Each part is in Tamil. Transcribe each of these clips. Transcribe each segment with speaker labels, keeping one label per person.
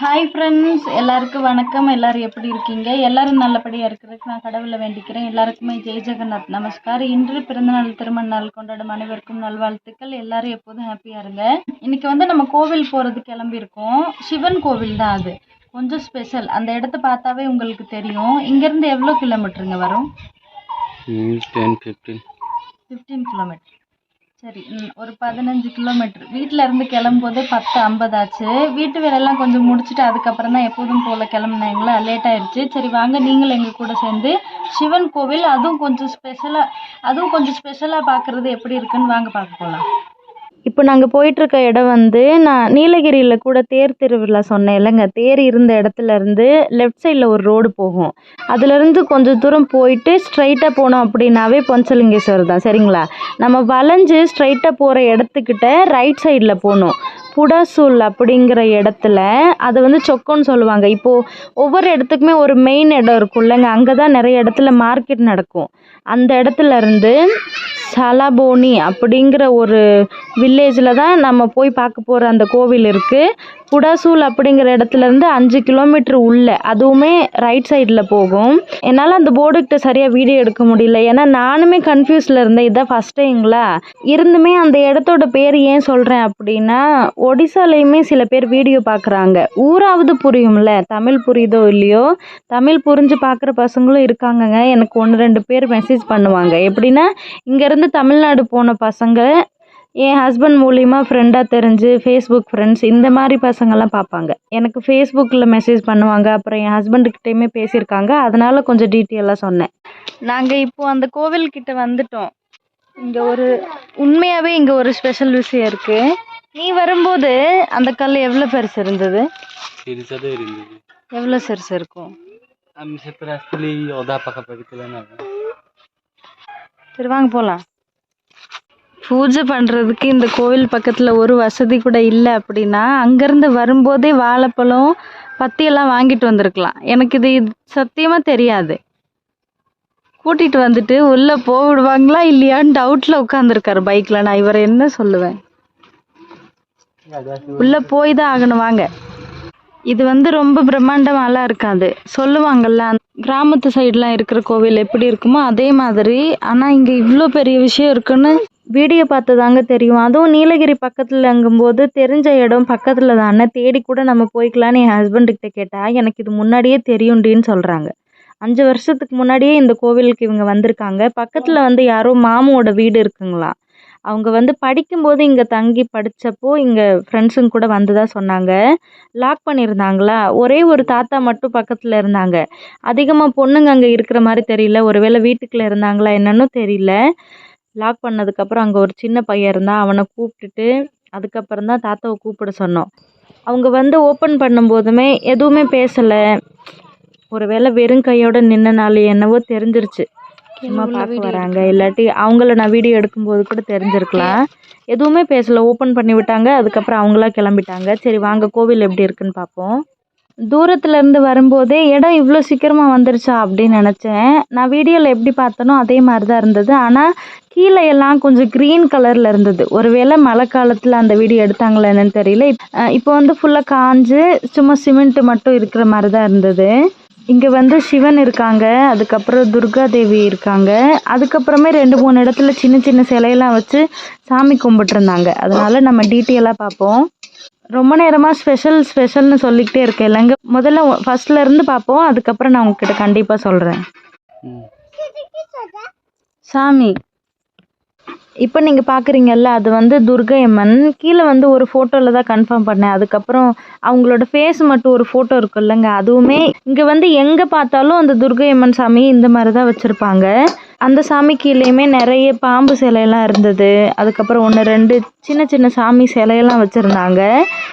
Speaker 1: ஹாய் ஃப்ரெண்ட்ஸ் எல்லாருக்கும் வணக்கம். எல்லாரும் எப்படி இருக்கீங்க? எல்லாரும் நல்லபடியாக இருக்கிறதுக்கு நான் கடவுளை வேண்டிக்கிறேன். எல்லாருக்குமே ஜெய் ஜெகநாத். நமஸ்கார் இன்று பிறந்தநாள் திருமண நாள் கொண்டாடும் அனைவருக்கும் நல்வாழ்த்துக்கள். எல்லாரும் எப்போதும் ஹாப்பியாக இருங்க. இன்னைக்கு வந்து நம்ம கோவில் போகிறது கிளம்பியிருக்கோம். சிவன் கோவில் தான் அது. கொஞ்சம் ஸ்பெஷல் அந்த இடத்த பார்த்தாவே உங்களுக்கு தெரியும். இங்கேருந்து எவ்வளோ கிலோமீட்டருங்க வரும்?
Speaker 2: டென் ஃபிஃப்டீன்
Speaker 1: ஃபிஃப்டீன் கிலோமீட்டர் சரி ஒரு பதினஞ்சு கிலோமீட்டர். வீட்டில் இருந்து கிளம்பும்போதே பத்து ஐம்பது ஆச்சு. வீட்டு வேலையெல்லாம் கொஞ்சம் முடிச்சுட்டு அதுக்கப்புறம் தான் எப்போதும் போல் கிளம்புனாங்களா? லேட் ஆயிடுச்சு. சரி வாங்க நீங்களும் எங்கள் கூட சேர்ந்து சிவன் கோவில் அதுவும் கொஞ்சம் ஸ்பெஷலாக அதுவும் கொஞ்சம் ஸ்பெஷலாக பார்க்குறது எப்படி இருக்குன்னு வாங்க பார்க்க போகலாம் இப்போ நாங்கள் போயிட்டுருக்க இடம் வந்து நான் நீலகிரியில் கூட தேர் திருவிழா சொன்னேன் இல்லைங்க. தேர் இருந்த இடத்துலேருந்து லெஃப்ட் சைடில் ஒரு ரோடு போகும். அதுலேருந்து கொஞ்சம் தூரம் போயிட்டு ஸ்ட்ரைட்டாக போனோம் அப்படின்னாவே பொன்சலிங்கேஸ்வரர் தான். சரிங்களா? நம்ம வளைஞ்சு ஸ்ட்ரைட்டாக போகிற இடத்துக்கிட்ட ரைட் சைடில் போகணும் புடாசூல் அப்படிங்கிற இடத்துல அது வந்து சொக்கோன்னு சொல்லுவாங்க. இப்போது ஒவ்வொரு இடத்துக்குமே ஒரு மெயின் இடம் இருக்கும்லங்க அங்கே தான் நிறைய இடத்துல மார்க்கெட் நடக்கும். அந்த இடத்துல இருந்து சலபோனி அப்படிங்கிற ஒரு வில்லேஜில் தான் நம்ம போய் பார்க்க போகிற அந்த கோவில் இருக்குது குடாசூல் அப்படிங்கிற இடத்துலேருந்து அஞ்சு கிலோமீட்டர் உள்ளே அதுவுமே ரைட் சைடில் போகும். என்னால் அந்த போர்டுக்கிட்ட சரியாக வீடியோ எடுக்க முடியல. ஏன்னா நானுமே கன்ஃபியூஸில் இருந்தேன். இதான் ஃபஸ்ட் டைங்களா இருந்துமே அந்த இடத்தோட பேர் ஏன் சொல்கிறேன் அப்படின்னா ஒடிசாலையுமே சில பேர் வீடியோ பார்க்குறாங்க. ஊராவது புரியும்ல? தமிழ் புரியுதோ இல்லையோ? தமிழ் புரிஞ்சு பார்க்குற பசங்களும் இருக்காங்கங்க. எனக்கு ஒன்று ரெண்டு பேர் மெசேஜ் பண்ணுவாங்க. எப்படின்னா இங்கேருந்து இங்கேருந்து தமிழ்நாடு போன பசங்க என் ஹஸ்பண்ட் மூலிமா ஃப்ரெண்டாக தெரிஞ்சு ஃபேஸ்புக் ஃப்ரெண்ட்ஸ் இந்த மாதிரி பசங்கள்லாம் பார்ப்பாங்க எனக்கு ஃபேஸ்புக்கில் மெசேஜ் பண்ணுவாங்க அப்புறம் என் ஹஸ்பண்டுக்கிட்டேயுமே பேசியிருக்காங்க. அதனால் கொஞ்சம் டீட்டெயிலாக சொன்னேன். நாங்கள் இப்போது அந்த கோவில்கிட்ட வந்துட்டோம். இங்கே ஒரு உண்மையாகவே இங்கே ஒரு ஸ்பெஷல் விஷயம் இருக்குது நீ வரும்போது அந்த கல் எவ்வளோ பெருசு இருந்தது? எவ்வளோ பெருசு இருக்கும்? சரி வாங்க போகலாம் பூஜை பண்ணுறதுக்கு இந்த கோவில் பக்கத்தில் ஒரு வசதி கூட இல்லை அப்படின்னா அங்கேருந்து வரும்போதே வாழைப்பழம் பத்தியெல்லாம் வாங்கிட்டு வந்திருக்கலாம். எனக்கு இது சத்தியமாக தெரியாது. கூட்டிகிட்டு வந்துட்டு உள்ளே போக விடுவாங்களா இல்லையான்னு டவுட்டில் உட்காந்துருக்காரு பைக்கில் நான் இவரை என்ன சொல்லுவேன்? உள்ளே போய் தான் ஆகணும் வாங்க. இது வந்து ரொம்ப பிரம்மாண்டமாலாம் இருக்காது. சொல்லுவாங்கல்ல கிராமத்து சைடெலாம் இருக்கிற கோவில் எப்படி இருக்குமோ அதே மாதிரி. ஆனால் இங்கே இவ்வளோ பெரிய விஷயம் இருக்குன்னு வீடியோ பார்த்து தாங்க தெரியும். அதுவும் நீலகிரி பக்கத்துலங்கும்போது தெரிஞ்ச இடம் பக்கத்தில் தானே. தேடி கூட நம்ம போய்க்கலான்னு என் ஹஸ்பண்டுக்கிட்ட கேட்டால் எனக்கு இது முன்னாடியே தெரியும்டின்னு சொல்கிறாங்க அஞ்சு வருஷத்துக்கு முன்னாடியே இந்த கோவிலுக்கு இவங்க வந்திருக்காங்க. பக்கத்தில் வந்து யாரோ மாமுவோட வீடு இருக்குங்களா? அவங்க வந்து படிக்கும்போது இங்கே தங்கி படித்தப்போ இங்கே ஃப்ரெண்ட்ஸுங்க கூட வந்ததாக சொன்னாங்க. லாக் பண்ணியிருந்தாங்களா ஒரே ஒரு தாத்தா மட்டும் பக்கத்தில் இருந்தாங்க. அதிகமாக பொண்ணுங்க அங்கே இருக்கிற மாதிரி தெரியல. ஒருவேளை வீட்டுக்குள்ளே இருந்தாங்களா என்னன்னு தெரியல. லாக் பண்ணதுக்கப்புறம் அங்கே ஒரு சின்ன பையன் இருந்தான். அவனை கூப்பிட்டுட்டு அதுக்கப்புறம் தான் தாத்தாவை கூப்பிட சொன்னோம். அவங்க வந்து ஓப்பன் பண்ணும்போதுமே எதுவுமே பேசலை. ஒருவேளை வெறும் கையோட நின்னனால என்னவோ தெரிஞ்சிருச்சு. சும்மா பார்க்க வராங்க. இல்லாட்டி அவங்கள நான் வீடியோ எடுக்கும்போது கூட தெரிஞ்சிருக்கலாம். எதுவுமே பேசல. ஓப்பன் பண்ணி விட்டாங்க. அதுக்கப்புறம் அவங்களா கிளம்பிட்டாங்க. சரி வாங்க கோவில் எப்படி இருக்குன்னு பார்ப்போம். தூரத்துலேருந்து வரும்போதே இடம் இவ்வளோ சீக்கிரமாக வந்துருச்சா? அப்படின்னு நினச்சேன். நான் வீடியோவில் எப்படி பார்த்தனோ அதே மாதிரி தான் இருந்தது. ஆனால் கீழே எல்லாம் கொஞ்சம் க்ரீன் கலரில் இருந்தது. ஒருவேளை மழை காலத்தில் அந்த வீடியோ எடுத்தாங்களா என்னன்னு தெரியல. இப்போ வந்து ஃபுல்லாக காஞ்சு சும்மா சிமெண்ட்டு மட்டும் இருக்கிற மாதிரி தான் இருந்தது. இங்கே வந்து சிவன் இருக்காங்க. அதுக்கப்புறம் துர்கா தேவி இருக்காங்க. அதுக்கப்புறமே ரெண்டு மூணு இடத்துல சின்ன சின்ன சிலையெல்லாம் வச்சு சாமி கும்பிட்டுருந்தாங்க. அதனால் நம்ம டீட்டெயிலாக பார்ப்போம். ரொம்ப நேரமாக ஸ்பெஷல் ஸ்பெஷல்னு சொல்லிக்கிட்டே இருக்கேன். இல்லைங்க முதல்ல ஃபர்ஸ்ட்ல இருந்து பார்ப்போம். அதுக்கப்புறம் நான் உங்ககிட்ட கண்டிப்பாக சொல்கிறேன் சாமி இப்போ நீங்கள் பார்க்குறீங்கல்ல அது வந்து துர்கை அம்மன். கீழே வந்து ஒரு ஃபோட்டோவில் தான் கன்ஃபார்ம் பண்ணேன். அதுக்கப்புறம் அவங்களோட ஃபேஸ் மட்டும் ஒரு ஃபோட்டோ இருக்குல்லங்க. அதுவுமே இங்கே வந்து எங்கே பார்த்தாலும் அந்த துர்கை அம்மன் சாமி இந்த மாதிரி தான் வச்சுருப்பாங்க. அந்த சாமி கீழேயுமே நிறைய பாம்பு சிலையெல்லாம் இருந்தது. அதுக்கப்புறம் ஒன்று ரெண்டு சின்ன சின்ன சாமி சிலையெல்லாம் வச்சுருந்தாங்க.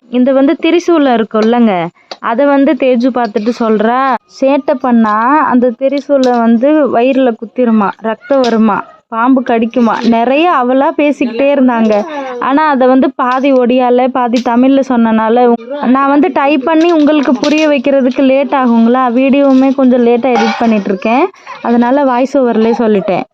Speaker 1: இந்த வந்து திரிசூலில் இருக்குல்லங்க. அதை வந்து தேஜு பார்த்துட்டு சொல்கிறா சேட்டை பண்ணால் அந்த திரிசூலை வந்து வயிறில் குத்திருமா ரத்தம் வருமா? பாம்பு கடிக்குமா? நிறைய அவளா பேசிக்கிட்டே இருந்தாங்க. ஆனால் அதை வந்து பாதி ஒடியால பாதி தமிழில் சொன்னனால நான் வந்து டைப் பண்ணி உங்களுக்கு புரிய வைக்கிறதுக்கு லேட் ஆகுங்களா? வீடியோவுமே கொஞ்சம் லேட்டாக எடிட் பண்ணிகிட்ருக்கேன் அதனால் வாய்ஸ் ஓவர்லேயே சொல்லிட்டேன்.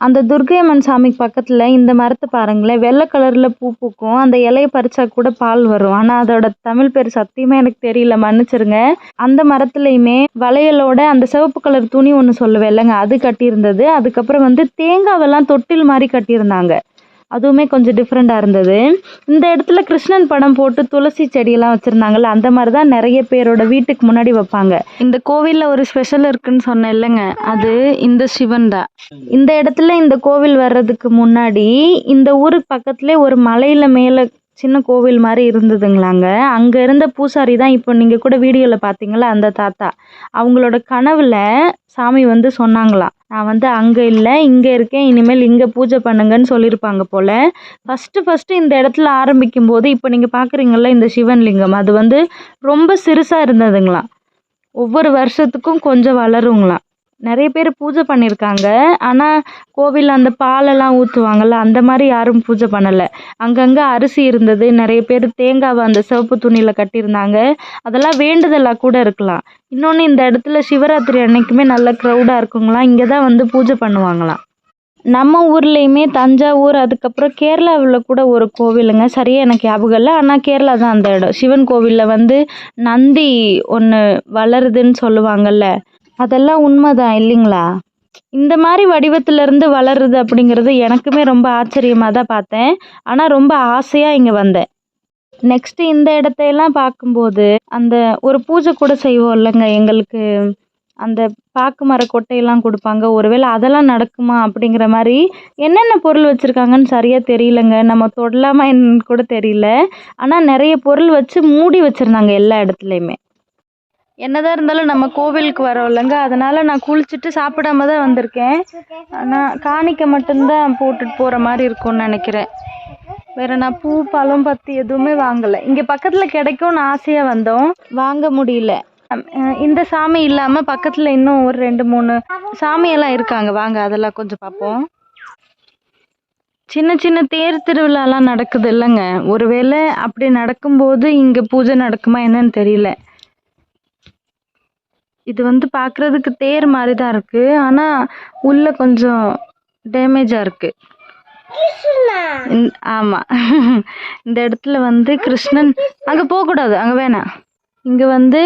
Speaker 1: அந்த துர்க்கையம்மன் சாமிக்கு பக்கத்தில் இந்த மரத்தை பாருங்களேன் வெள்ளை கலரில் பூ பூக்கும். அந்த இலையை பறிச்சா கூட பால் வரும். ஆனால் அதோட தமிழ் பேர் சத்தியமா எனக்கு தெரியல. மன்னிச்சிருங்க. அந்த மரத்துலையுமே வளையலோட அந்த சிவப்பு கலர் துணி ஒன்று சொல்லுவேன் இல்லைங்க அது கட்டியிருந்தது. அதுக்கப்புறம் வந்து தேங்காவெல்லாம் தொட்டில் மாதிரி கட்டியிருந்தாங்க. அதுவுமே கொஞ்சம் டிஃப்ரெண்ட்டாக இருந்தது. இந்த இடத்துல கிருஷ்ணன் படம் போட்டு துளசி செடியெல்லாம் வச்சுருந்தாங்கல்ல அந்த மாதிரி தான் நிறைய பேரோட வீட்டுக்கு முன்னாடி வைப்பாங்க. இந்த கோவிலில் ஒரு ஸ்பெஷல் இருக்குன்னு சொன்னேன் இல்லைங்க அது இந்த சிவன் தான். இந்த இடத்துல இந்த கோவில் வர்றதுக்கு முன்னாடி இந்த ஊருக்கு பக்கத்துலேயே ஒரு மலையில் மேலே சின்ன கோவில் மாதிரி இருந்ததுங்களாங்க. அங்கே இருந்த பூசாரி தான் இப்போ நீங்கள் கூட வீடியோவில் பார்த்தீங்களா அந்த தாத்தா. அவங்களோட கனவில் சாமி வந்து சொன்னாங்களாம் நான் வந்து அங்கே இல்லை இங்கே இருக்கேன் இனிமேல் இங்கே பூஜை பண்ணுங்கன்னு சொல்லியிருப்பாங்க போல். ஃபஸ்ட்டு ஃபஸ்ட்டு இந்த இடத்துல ஆரம்பிக்கும் போது இப்போ நீங்கள் பார்க்குறீங்கள்ல இந்த சிவன்லிங்கம் அது வந்து ரொம்ப சிறுசாக இருந்ததுங்களாம். ஒவ்வொரு வருஷத்துக்கும் கொஞ்சம் வளருங்களாம். நிறைய பேர் பூஜை பண்ணியிருக்காங்க ஆனால் கோவிலில் அந்த பாலெல்லாம் ஊற்றுவாங்கள்ல அந்த மாதிரி யாரும் பூஜை பண்ணலை. அங்கங்கே அரிசி இருந்தது நிறைய பேர் தேங்காவை அந்த சிவப்பு துணியில் கட்டியிருந்தாங்க. அதெல்லாம் வேண்டுதலாக கூட இருக்கலாம். இன்னொன்று இந்த இடத்துல சிவராத்திரி அன்னைக்குமே நல்ல க்ரௌடாக இருக்குங்களாம் இங்கே தான் வந்து பூஜை பண்ணுவாங்களாம். நம்ம ஊர்லேயுமே தஞ்சாவூர் அதுக்கப்புறம் கேரளாவில் கூட ஒரு கோவிலுங்க. சரியாக எனக்கு ஞாபகம் இல்லை. ஆனால் கேரளா தான் அந்த இடம். சிவன் கோவிலில் வந்து நந்தி ஒன்று வளருதுன்னு சொல்லுவாங்கல்ல. அதெல்லாம் உண்மைதான் இல்லைங்களா? இந்த மாதிரி வடிவத்திலேருந்து வளருது அப்படிங்கிறது எனக்குமே ரொம்ப ஆச்சரியமாக தான் பார்த்தேன். ஆனால் ரொம்ப ஆசையாக இங்கே வந்தேன். நெக்ஸ்ட்டு இந்த இடத்தையெல்லாம் பார்க்கும்போது அந்த ஒரு பூஜை கூட செய்வோம் இல்லைங்க எங்களுக்கு அந்த பாக்கு மர கொட்டையெல்லாம் கொடுப்பாங்க. ஒருவேளை அதெல்லாம் நடக்குமா அப்படிங்கிற மாதிரி என்னென்ன பொருள் வச்சுருக்காங்கன்னு சரியாக தெரியலங்க. நம்ம தொடலாமா என்னன்னு கூட தெரியல. ஆனால் நிறைய பொருள் வச்சு மூடி வச்சுருந்தாங்க எல்லா இடத்துலையுமே. என்னதான் இருந்தாலும் நம்ம கோவிலுக்கு வரோம் இல்லைங்க. அதனால் நான் குளிச்சுட்டு சாப்பிடாம தான் வந்திருக்கேன். ஆனால் காணிக்கை மட்டும்தான் போட்டுட்டு போகிற மாதிரி இருக்கும்னு நினைக்கிறேன். வேற நான் பூ பழம் பற்றி எதுவுமே வாங்கலை. இங்கே பக்கத்தில் கிடைக்கும்னு ஆசையாக வந்தோம். வாங்க முடியல. இந்த சாமி இல்லாமல் பக்கத்தில் இன்னும் ஒரு ரெண்டு மூணு சாமியெல்லாம் இருக்காங்க. வாங்க அதெல்லாம் கொஞ்சம் பார்ப்போம். சின்ன சின்ன தேர் திருவிழாலாம் நடக்குது இல்லைங்க. ஒருவேளை அப்படி நடக்கும்போது இங்கே பூஜை நடக்குமா என்னன்னு தெரியல. இது வந்து பார்க்குறதுக்கு தேர் மாதிரி தான் இருக்குது ஆனால் உள்ள கொஞ்சம் டேமேஜாக இருக்குது ஆமாம் இந்த இடத்துல வந்து கிருஷ்ணன் அங்கே போகக்கூடாது அங்கே வேணாம். இங்கே வந்து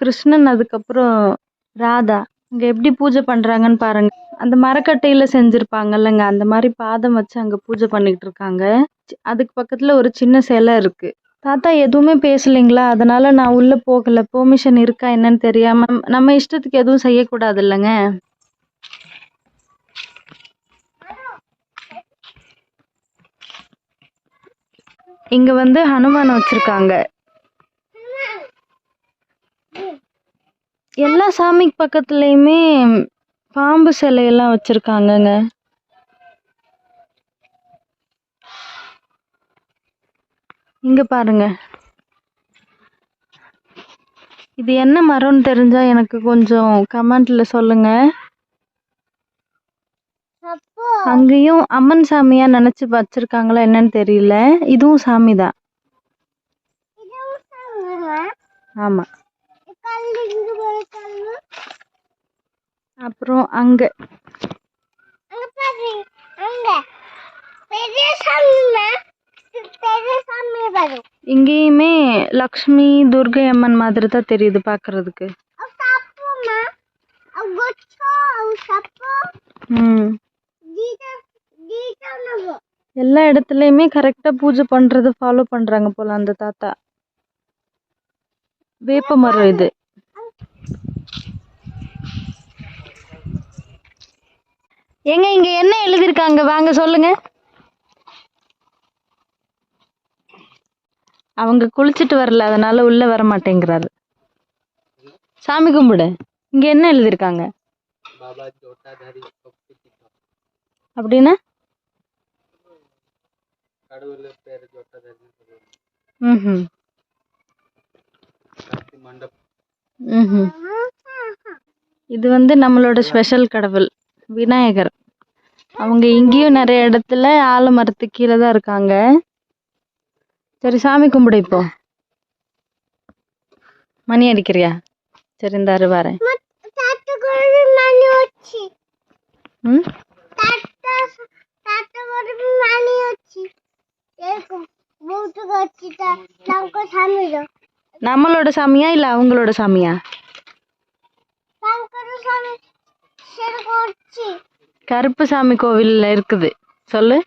Speaker 1: கிருஷ்ணன் அதுக்கப்புறம் ராதா. இங்கே எப்படி பூஜை பண்ணுறாங்கன்னு பாருங்க. அந்த மரக்கட்டையில் செஞ்சுருப்பாங்கல்லங்க. அந்த மாதிரி பாதம் வச்சு அங்கே பூஜை பண்ணிக்கிட்டு இருக்காங்க. அதுக்கு பக்கத்தில் ஒரு சின்ன சிலை இருக்குது தாத்தா எதுவுமே பேசலைங்களா? அதனால் நான் உள்ளே போகலை. பெர்மிஷன் இருக்கா என்னன்னு தெரியாம நம்ம- இஷ்டத்துக்கு எதுவும் செய்யக்கூடாது இல்லைங்க இங்கே வந்து ஹனுமான் வச்சுருக்காங்க. எல்லா சாமிக்கு பக்கத்துலேயுமே பாம்பு சிலையெல்லாம் வச்சுருக்காங்கங்க. இங்க பாருங்க. இது என்ன மரம்னு தெரிஞ்சா எனக்கு கொஞ்சம் கமெண்ட்ல சொல்லுங்க. அங்கேயும் அம்மன் சாமியா நினைச்சு வச்சிருக்காங்களா என்னன்னு தெரியல. இதுவும் சாமி தான். ஆமா. அப்புறம் அங்க. இங்கேயுமே லக்ஷ்மி துர்கை அம்மன் மாதிரி தான் தெரியுது பார்க்கறதுக்கு ம். எல்லா இடத்துலையுமே கரெக்டாக பூஜை பண்ணுறது ஃபாலோ பண்ணுறாங்க போல அந்த தாத்தா. வேப்ப மரம் இது. ஏங்க இங்க என்ன எழுதியிருக்காங்க வாங்க சொல்லுங்க. அவங்க குளிச்சுட்டு வரல அதனால உள்ள வர மாட்டேங்கிறாரு. சாமி கும்பிடு. இங்க என்ன எழுதியிருக்காங்க? அப்படின்னா? இது வந்து நம்மளோட ஸ்பெஷல் கடவுள் விநாயகர். அவங்க இங்கேயும் நிறைய இடத்துல ஆலமரத்து கீழே தான் இருக்காங்க. சரி சாமி கும்பிடு இப்போ. மணி அடிக்கிறியா? சரி இந்த அருவாரேன் நம்மளோட சாமியா இல்ல அவங்களோட சாமியா? கருப்பு சாமி கோவில்ல இருக்குது. சொல்லு.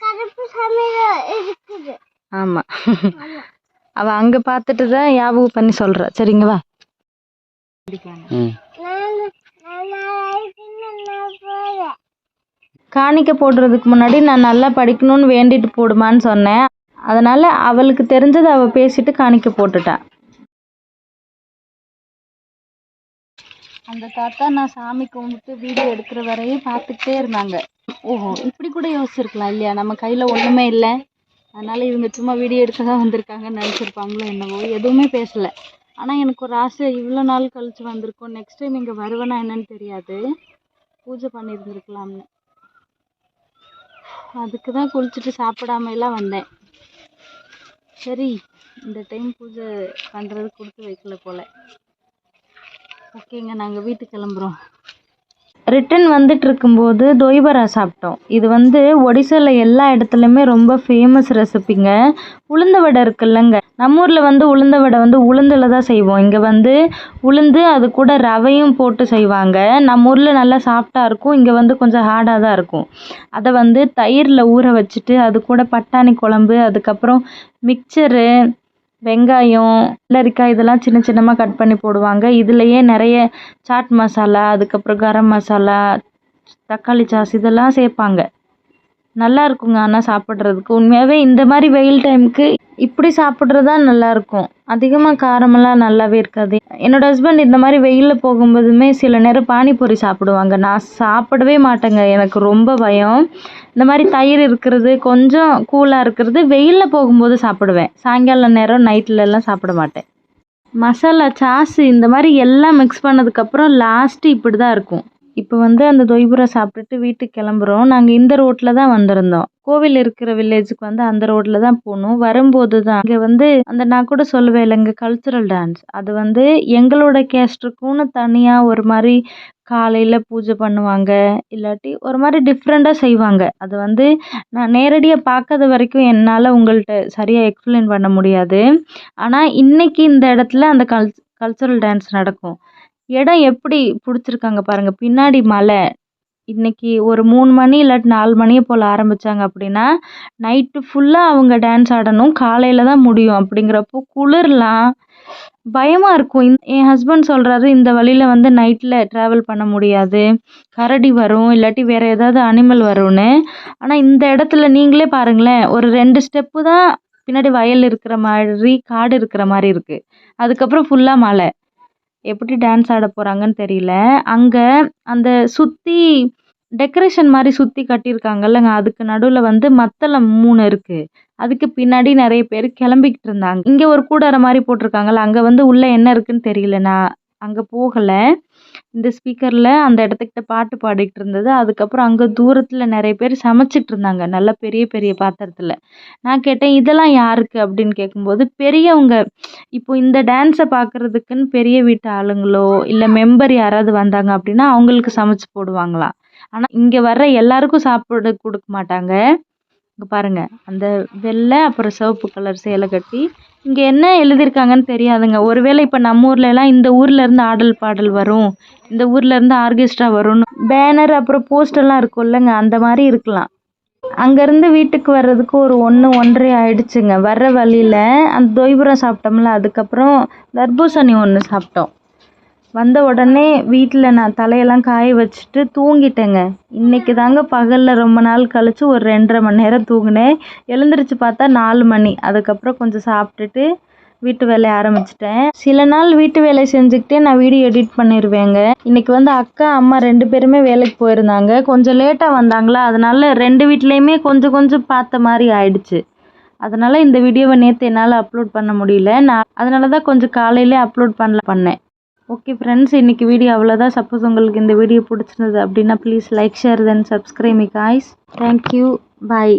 Speaker 3: கருப்பு சாமி இருக்குது.
Speaker 1: ஆமா. அவ அங்க பார்த்துட்டு தான் ஞாபகம் பண்ணி சொல்றா. சரிங்க வா. காணிக்க போடுறதுக்கு முன்னாடி நான் நல்லா படிக்கணும்னு வேண்டிட்டு போடுமான்னு சொன்னேன். அதனால அவளுக்கு தெரிஞ்சதை அவ பேசிட்டு காணிக்க போட்டுட்டா. அந்த தாத்தா நான் சாமி கும்பிட்டு வீடியோ எடுக்கிற வரையும் பார்த்துக்கிட்டே இருந்தாங்க. ஓஹோ இப்படி கூட யோசிச்சிருக்கலாம் இல்லையா? நம்ம கையில ஒண்ணுமே இல்லை. அதனால இவங்க சும்மா வீடியோ எடுக்க தான் வந்திருக்காங்கன்னு நினச்சிருப்பாங்களோ என்னவோ எதுவுமே பேசலை. ஆனால் எனக்கு ஒரு ஆசை இவ்வளோ நாள் கழித்து வந்திருக்கோம் நெக்ஸ்ட் டைம் இங்கே வருவேனா என்னன்னு தெரியாது. பூஜை பண்ணியிருந்துருக்கலாம்னு. அதுக்கு தான் குளிச்சுட்டு சாப்பிடாம எல்லாம் வந்தேன். சரி இந்த டைம் பூஜை பண்ணுறது கொடுத்து வைக்கல போல. ஓகேங்க நாங்கள் வீட்டுக்கு கிளம்புறோம். ரிட்டன் வந்துட்டு இருக்கும்போது தொய்பரா சாப்பிட்டோம். இது வந்து ஒடிசாவில் எல்லா இடத்துலையுமே ரொம்ப ஃபேமஸ் ரெசிபிங்க உளுந்த வடை இருக்குல்லங்க. நம்ம ஊரில் வந்து உளுந்த வடை வந்து உளுந்தில் தான் செய்வோம். இங்கே வந்து உளுந்து அது கூட ரவையும் போட்டு செய்வாங்க. நம்ம ஊரில் நல்லா சாஃப்டாக இருக்கும். இங்கே வந்து கொஞ்சம் ஹார்டாக தான் இருக்கும். அதை வந்து தயிரில் ஊற வச்சுட்டு அது கூட பட்டாணி குழம்பு அதுக்கப்புறம் மிக்சரு வெங்காயம் வெள்ளரிக்காய் இதெல்லாம் சின்ன சின்னமாக கட் பண்ணி போடுவாங்க. இதுலேயே நிறைய சாட் மசாலா அதுக்கப்புறம் கரம் மசாலா தக்காளி சாஸ் இதெல்லாம் சேர்ப்பாங்க. நல்லா இருக்குங்க ஆனால் சாப்பிட்றதுக்கு. உண்மையாகவே இந்த மாதிரி வெயில் டைமுக்கு இப்படி சாப்பிட்றது தான் நல்லா இருக்கும் அதிகமாக காரமெல்லாம் நல்லாவே இருக்காது. என்னோட ஹஸ்பண்ட் இந்த மாதிரி வெயிலில் போகும்போதுமே சில நேரம் பானிபூரி சாப்பிடுவாங்க. நான் சாப்பிடவே மாட்டேங்க. எனக்கு ரொம்ப பயம். இந்த மாதிரி தயிர் இருக்கிறது கொஞ்சம் கூலாக இருக்கிறது வெயிலில் போகும்போது சாப்பிடுவேன். சாயங்கால நேரம் நைட்லலாம் சாப்பிட மாட்டேன். மசாலா சாஸ் இந்த மாதிரி எல்லாம் மிக்ஸ் பண்ணதுக்கப்புறம் லாஸ்ட்டு இப்படி தான் இருக்கும். இப்போ வந்து அந்த தொய்புரை சாப்பிட்டுட்டு வீட்டுக்கு கிளம்புறோம். நாங்கள் இந்த ரோட்டில் தான் வந்திருந்தோம். கோவில் இருக்கிற வில்லேஜுக்கு வந்து அந்த ரோட்டில் தான் போகணும். வரும்போது தான் இங்கே வந்து அந்த நான் கூட சொல்லுவேன் இல்லைங்க கல்ச்சுரல் டான்ஸ் அது வந்து எங்களோட கேஸ்ட்டுக்குன்னு தனியாக ஒரு மாதிரி காலையில் பூஜை பண்ணுவாங்க. இல்லாட்டி ஒரு மாதிரி டிஃப்ரெண்ட்டாக செய்வாங்க. அது வந்து நான் நேரடியாக பார்க்காத வரைக்கும் என்னால் உங்கள்கிட்ட சரியாக எக்ஸ்பிளைன் பண்ண முடியாது. ஆனால் இன்றைக்கி இந்த இடத்துல அந்த கல் கல்ச்சுரல் டான்ஸ் நடக்கும். இடம் எப்படி பிடிச்சிருக்காங்க பாருங்கள் பின்னாடி மலை. இன்னைக்கு ஒரு மூணு மணி இல்லாட்டி நாலு மணியை போல் ஆரம்பிச்சாங்க அப்படின்னா நைட்டு ஃபுல்லாக அவங்க டான்ஸ் ஆடணும். காலையில் தான் முடியும் அப்படிங்கிறப்போ குளிர்லாம். பயமாக இருக்கும். இந் என் ஹஸ்பண்ட் சொல்கிறாரு இந்த வழியில் வந்து நைட்டில் ட்ராவல் பண்ண முடியாது. கரடி வரும் இல்லாட்டி வேறு ஏதாவது அனிமல் வரும்னு. ஆனால் இந்த இடத்துல நீங்களே பாருங்களேன் ஒரு ரெண்டு ஸ்டெப்பு தான் பின்னாடி வயல் இருக்கிற மாதிரி காடு இருக்கிற மாதிரி இருக்குது அதுக்கப்புறம் ஃபுல்லாக மலை. எப்படி டான்ஸ் ஆட போகிறாங்கன்னு தெரியல. அங்கே அந்த சுற்றி டெக்கரேஷன் மாதிரி சுற்றி கட்டியிருக்காங்கல்லங்க. அதுக்கு நடுவில் வந்து மத்தளம் மூணு இருக்குது அதுக்கு பின்னாடி நிறைய பேர் கிளம்பிக்கிட்டு இருந்தாங்க. இங்கே ஒரு கூடாரம் மாதிரி போட்டிருக்காங்கல்ல அங்கே வந்து உள்ளே என்ன இருக்குன்னு தெரியல நான் அங்கே போகலை. இந்த ஸ்பீக்கரில் அந்த இடத்துக்கிட்ட பாட்டு பாடிக்கிட்டு இருந்தது. அதுக்கப்புறம் அங்கே தூரத்தில் நிறைய பேர் சமைச்சிட்டு இருந்தாங்க. நல்ல பெரிய பெரிய பாத்திரத்தில். நான் கேட்டேன் இதெல்லாம் யாருக்கு? அப்படின்னு கேட்கும்போது பெரியவங்க இப்போ இந்த டான்ஸை பார்க்குறதுக்குன்னு பெரிய வீட்டு ஆளுங்களோ இல்லை மெம்பர் யாராவது வந்தாங்க அப்படின்னா அவங்களுக்கு சமைச்சு போடுவாங்களாம் ஆனால் இங்கே வர்ற எல்லாருக்கும் சாப்பிட கொடுக்க மாட்டாங்க. இங்கே பாருங்க அந்த வெள்ளை அப்புறம் சிவப்பு கலர் சேலை கட்டி இங்கே என்ன எழுதியிருக்காங்கன்னு தெரியாதுங்க. ஒருவேளை இப்போ நம்ம ஊர்லலாம் இந்த ஊர்லேருந்து ஆடல் பாடல் வரும். இந்த ஊர்லேருந்து ஆர்கெஸ்ட்ரா வரும்னு. பேனர் அப்புறம் போஸ்டர்லாம் இருக்கும்லங்க அந்த மாதிரி இருக்கலாம். அங்கேருந்து வீட்டுக்கு வர்றதுக்கு ஒரு ஒன்று ஒன்றரை ஆயிடுச்சுங்க. வர்ற வழியில் அந்த தொய்புரம் சாப்பிட்டோம்ல அதுக்கப்புறம் தர்பூசணி ஒன்று சாப்பிட்டோம். வந்த உடனே வீட்டில் நான் தலையெல்லாம் காய வச்சுட்டு தூங்கிட்டேங்க. இன்னைக்கு தாங்க பகலில் ரொம்ப நாள் கழித்து ஒரு ரெண்டரை மணி நேரம் தூங்கினேன். எழுந்திரிச்சு பார்த்தா நாலு மணி. அதுக்கப்புறம் கொஞ்சம் சாப்பிட்டுட்டு வீட்டு வேலையை ஆரம்பிச்சிட்டேன். சில நாள் வீட்டு வேலை செஞ்சுக்கிட்டே நான் வீடியோ எடிட் பண்ணிடுவேங்க இன்னைக்கு வந்து அக்கா அம்மா ரெண்டு பேருமே வேலைக்கு போயிருந்தாங்க. கொஞ்சம் லேட்டாக வந்தாங்களா? அதனால ரெண்டு வீட்லேயுமே கொஞ்சம் கொஞ்சம் பார்த்த மாதிரி ஆயிடுச்சு. அதனால் இந்த வீடியோவை நேற்று என்னால் அப்லோட் பண்ண முடியல. நான் அதனால தான் கொஞ்சம் காலையிலே அப்லோட் பண்ணல பண்ணேன். ஓகே ஃப்ரெண்ட்ஸ் இன்னைக்கு வீடியோ அவ்வளோதான் சப்போஸ் உங்களுக்கு இந்த வீடியோ பிடிச்சிருந்தது அப்படின்னா please like share then subscribe ஆய்ஸ் guys thank you bye